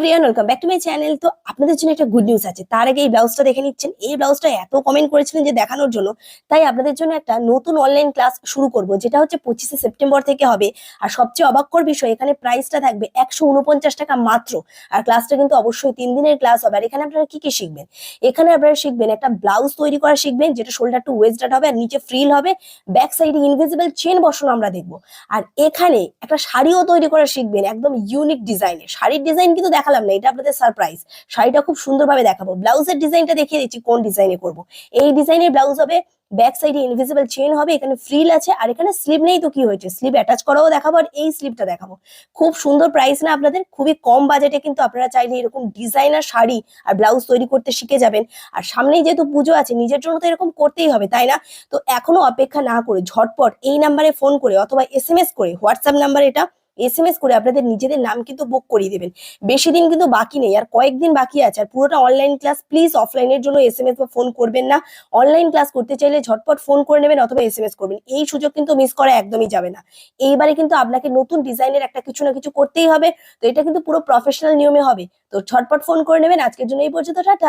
Everyone welcome back to my channel তো আপনাদের জন্য একটা গুড নিউজ আছে। তার আগে এই ব্লাউজটা দেখে নিচ্ছেন। এই ব্লাউজটা এত কমেন্ট করেছিলেন যে দেখানোর জন্য। তাই আপনাদের জন্য একটা নতুন অনলাইন ক্লাস শুরু করব, যেটা হচ্ছে পঁচিশে সেপ্টেম্বর থেকে হবে। আর সবচেয়ে অবাক্কর বিষয়, এখানে প্রাইসটা থাকবে একশো উনপঞ্চাশ টাকা মাত্র। আর ক্লাসটা কিন্তু অবশ্যই তিন দিনের ক্লাস হবে। আর এখানে আপনারা কি কি শিখবেন? এখানে আপনারা শিখবেন একটা ব্লাউজ তৈরি করা শিখবেন, যেটা শোল্ডার টু ওয়েস্ট হবে আর নিচে ফ্রিল হবে। ব্যাক সাইডে ইনভিজিবল চেন বসানো আমরা দেখব। আর এখানে একটা শাড়িও তৈরি করা শিখবেন, একদম ইউনিক ডিজাইনের শাড়ির ডিজাইন কিন্তু দেখালাম না, এটা আপনাদের সারপ্রাইজ শাড়িটা খুব সুন্দরভাবে দেখাবো। ব্লাউজের ডিজাইনটা দেখিয়ে দিচ্ছি, কোন ডিজাইনে করব। এই ডিজাইনের ব্লাউজ হবে ব্যাক সাইডে ইনভিজিবল চেন হবে, এখানে ফ্রিল আছে, আর এখানে স্লিভ নেই তো কি হয়েছে? স্লিভ অ্যাটাচ করাও দেখাবো আর এই স্লিভটা দেখাবো। খুব সুন্দর প্রাইস না আপনাদের? খুবই কম বাজেটে কিন্তু আপনারা চাইলে এরকম ডিজাইনার শাড়ি আর ব্লাউজ তৈরি করতে শিখে যাবেন। আর সামনেই যেহেতু পুজো আছে, নিজের জন্য তো এরকম করতেই হবে, তাই না? তো এখনও অপেক্ষা না করে ঝটপট এই নাম্বারে ফোন করে অথবা এস করে হোয়াটসঅ্যাপ নাম্বার এটা এস এম এস করে আপনাদের নিজেদের নাম কিন্তু বুক করিয়ে দেবেন। বেশি দিন কিন্তু বাকি নেই, আর কয়েকদিন বাকি আছে, আর পুরোটা অনলাইন ক্লাস প্লিজ অফলাইনের জন্য এস এম এস বা ফোন করবেন না। অনলাইন ক্লাস করতে চাইলে ঝটপট ফোন করে নেবেন অথবা এস এম এস করবেন। এই সুযোগ কিন্তু মিস করা একদমই যাবে না। এইবারে কিন্তু আপনাকে নতুন ডিজাইনের একটা কিছু না কিছু করতেই হবে, তো এটা কিন্তু পুরো প্রফেশনাল নিয়মে হবে। তো ঝটপট ফোন করে নেবেন। আজকের জন্য এই পর্যন্ত, টাটা।